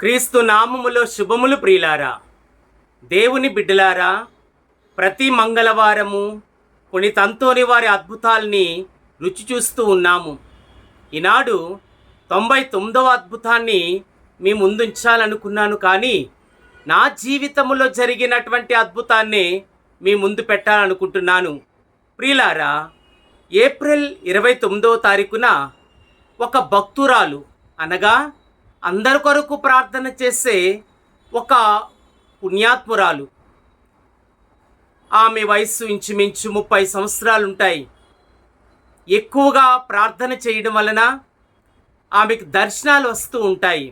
క్రీస్తు నామములో శుభములు ప్రియులారా దేవుని బిడ్డలారా ప్రతి మంగళవారము పుణితంతోని వారి అద్భుతాల్ని రుచి చూస్తూ ఉన్నాము. ఈనాడు తొంభై తొమ్మిదవ అద్భుతాన్ని మీ ముందుంచాలనుకున్నాను కానీ నా జీవితంలో జరిగినటువంటి అద్భుతాన్ని మీ ముందు పెట్టాలనుకుంటున్నాను. ప్రియులారా ఏప్రిల్ ఇరవై తొమ్మిదవ తారీఖున ఒక భక్తురాలు అనగా అందరి కొరకు ప్రార్థన చేసే ఒక పుణ్యాత్మురాలు. ఆమె వయస్సు ఇంచుమించు ముప్పై సంవత్సరాలు ఉంటాయి ఎక్కువగా ప్రార్థన చేయడం వలన ఆమెకు దర్శనాలు వస్తూ ఉంటాయి.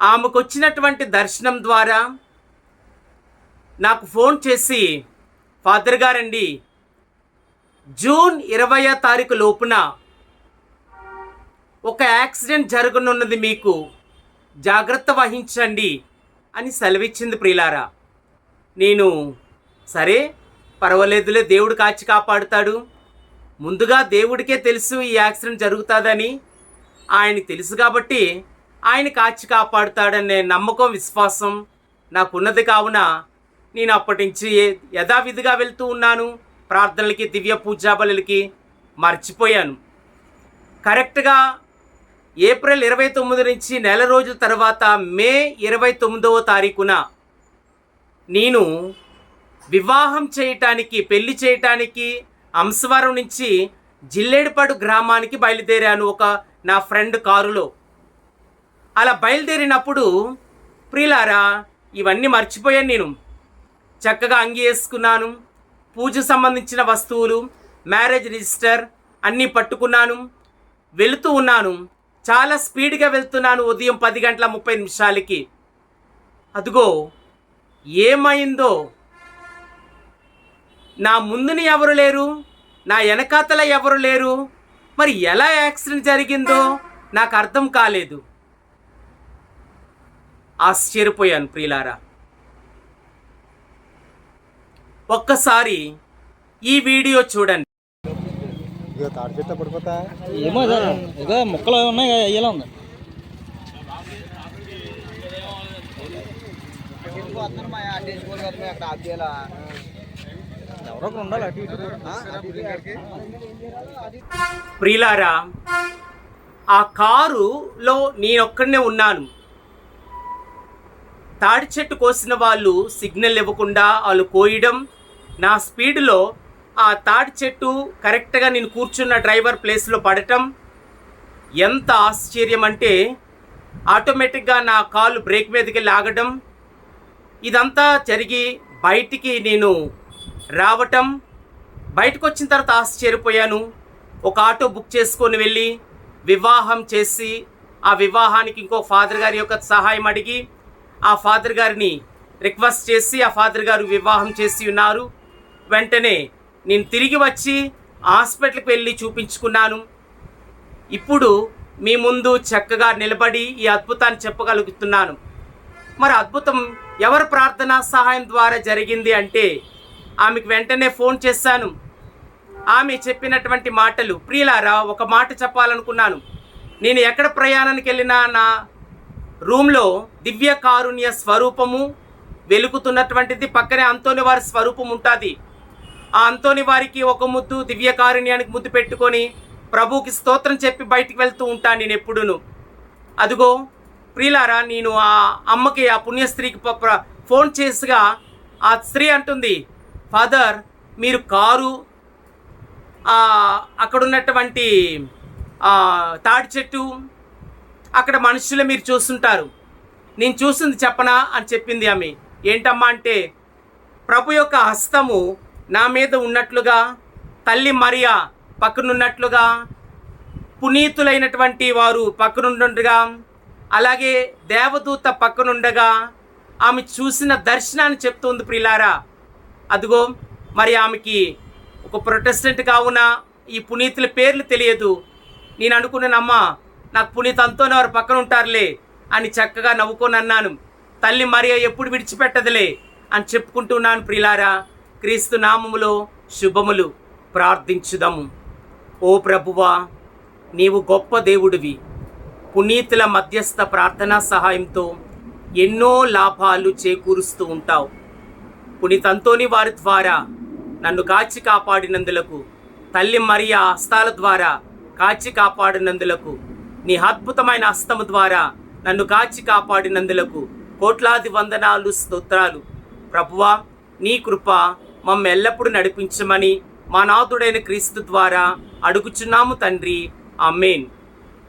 ఆమెకు వచ్చినటువంటి దర్శనం ద్వారా నాకు ఫోన్ చేసి ఫాదర్ గారండి జూన్ ఇరవయో తారీఖు లోపున ఒక యాక్సిడెంట్ జరగనున్నది మీకు. జాగ్రత్త వహించండి అని సెలవిచ్చింది ప్రియులారా. నేను సరే పర్వాలేదులే దేవుడు కాచి కాపాడుతాడు. ముందుగా దేవుడికే తెలుసు ఈ యాక్సిడెంట్ జరుగుతుందని. ఆయన తెలుసు కాబట్టి ఆయన కాచి కాపాడుతాడనే నమ్మకం విశ్వాసం నాకున్నది కావున నేను అప్పటి నుంచి యథావిధిగా వెళ్తూ ఉన్నాను. ప్రార్థనలకి దివ్య పూజాబలులకి మర్చిపోయాను. కరెక్ట్గా ఏప్రిల్ ఇరవై తొమ్మిది నుంచి నెల రోజుల తర్వాత మే ఇరవై తొమ్మిదవ తారీఖున నేను వివాహం చేయటానికి పెళ్ళి చేయటానికి అంశవరం నుంచి జిల్లేడుపాడు గ్రామానికి బయలుదేరాను ఒక నా ఫ్రెండ్ కారులో. అలా బయలుదేరినప్పుడు ప్రిలారా ఇవన్నీ మర్చిపోయాను నేను. చక్కగా అంగి వేసుకున్నాను పూజ సంబంధించిన వస్తువులు మ్యారేజ్ రిజిస్టర్ అన్నీ పట్టుకున్నాను. వెళుతూ ఉన్నాను. చాలా స్పీడ్గా వెళ్తున్నాను ఉదయం పది గంటల ముప్పై నిమిషాలకి. అదిగో ఏమైందో? నా ముందుని ఎవరు లేరు? నా వెనకాతల ఎవరు లేరు? మరి ఎలా యాక్సిడెంట్ జరిగిందో నాకు అర్థం కాలేదు. ఆశ్చర్యపోయాను ప్రియులారా. ఒక్కసారి ఈ వీడియో చూడండి. ఇక తాడి చెట్టు పడిపోతా. ఏమో ఇక మొక్కలు ఉన్నాయి కదా, అయ్యేలా ఉంది. ఎవరో ఒకరు ఉండాలి అటు ఇటు ప్రియులారా ఆ కారులో నేనొక్కడనే ఉన్నాను. తాడి చెట్టు కోసిన వాళ్ళు సిగ్నల్ ఇవ్వకుండా వాళ్ళు కోయడం నా స్పీడ్లో ఆ తాటి చెట్టు కరెక్ట్గా నేను కూర్చున్న డ్రైవర్ ప్లేస్లో పడటం ఎంత ఆశ్చర్యం అంటే ఆటోమేటిక్గా నా కాలు బ్రేక్ మీదకి లాగడం. ఇదంతా జరిగి బయటికి నేను రావటం. బయటకు వచ్చిన తర్వాత ఆశ్చర్యపోయాను. ఒక ఆటో బుక్ చేసుకొని వెళ్ళి వివాహం చేసి ఆ వివాహానికి ఇంకో ఫాదర్ గారి యొక్క సహాయం అడిగి ఆ ఫాదర్ గారిని రిక్వెస్ట్ చేసి ఆ ఫాదర్ గారు వివాహం చేసి ఉన్నారు. వెంటనే నేను తిరిగి వచ్చి హాస్పిటల్కి వెళ్ళి చూపించుకున్నాను. ఇప్పుడు మీ ముందు చక్కగా నిలబడి ఈ అద్భుతాన్ని చెప్పగలుగుతున్నాను. మరి అద్భుతం ఎవరి ప్రార్థన సహాయం ద్వారా జరిగింది అంటే ఆమెకు వెంటనే ఫోన్ చేశాను. ఆమె చెప్పినటువంటి మాటలు ప్రియులారా ఒక మాట చెప్పాలనుకున్నాను. నేను ఎక్కడ ప్రయాణానికి వెళ్ళినా నా రూమ్లో దివ్య కారుణ్య స్వరూపము వెలుగుతున్నటువంటిది పక్కనే అంతోని వారి స్వరూపం ఉంటుంది. ఆ అంతోని వారికి ఒక ముద్దు దివ్య కారుణ్యానికి ముద్దు పెట్టుకొని ప్రభువుకి స్తోత్రం చెప్పి బయటికి వెళ్తూ ఉంటాను నేను ఎప్పుడును. అదిగో ప్రియులారా నేను ఆ అమ్మకి ఆ పుణ్యస్త్రీకి ఫోన్ చేసిగా ఆ స్త్రీ అంటుంది ఫాదర్ మీరు కారు అక్కడున్నటువంటి అక్కడ ఉన్నటువంటి తాడి చెట్టు అక్కడ మనుషులు మీరు చూస్తుంటారు. నేను చూసింది చెప్పనా? అని చెప్పింది ఆమె. ఏంటమ్మా అంటే ప్రభు యొక్క హస్తము నా మీద ఉన్నట్లుగా తల్లి మరియా పక్కనున్నట్లుగా పునీతులైనటువంటి వారు పక్కనుండగా అలాగే దేవదూత పక్కనుండగా ఆమె చూసిన దర్శనాన్ని చెప్తుంది ప్రిలారా. అదిగో మరి ఆమెకి ఒక ప్రొటెస్టెంట్ కావున ఈ పునీతుల పేర్లు తెలియదు. నేను అనుకున్నానమ్మా నాకు పునీత్ అంతోనే వారు పక్కన ఉంటారులే అని చక్కగా నవ్వుకొని అన్నాను. తల్లి మరియా ఎప్పుడు విడిచిపెట్టదులే అని చెప్పుకుంటున్నాను ప్రిలారా. క్రీస్తు నామములో శుభములు ప్రార్థించుదాము. ఓ ప్రభువా నీవు గొప్ప దేవుడివి. పునీతుల మధ్యస్థ ప్రార్థనా సహాయంతో ఎన్నో లాభాలు చేకూరుస్తూ ఉంటావు. పునీతంతోని వారి ద్వారా నన్ను కాచి కాపాడినందులకు తల్లి మరియా హస్తాల ద్వారా కాచి కాపాడినందులకు నీ అద్భుతమైన హస్తము ద్వారా నన్ను కాచి కాపాడినందులకు కోట్లాది వందనాలు స్తోత్రాలు. ప్రభువా నీ కృప మమ్మ ఎల్లప్పుడూ నడిపించమని మా నాథుడైన క్రీస్తు ద్వారా అడుగుచున్నాము తండ్రి. అమ్మేన్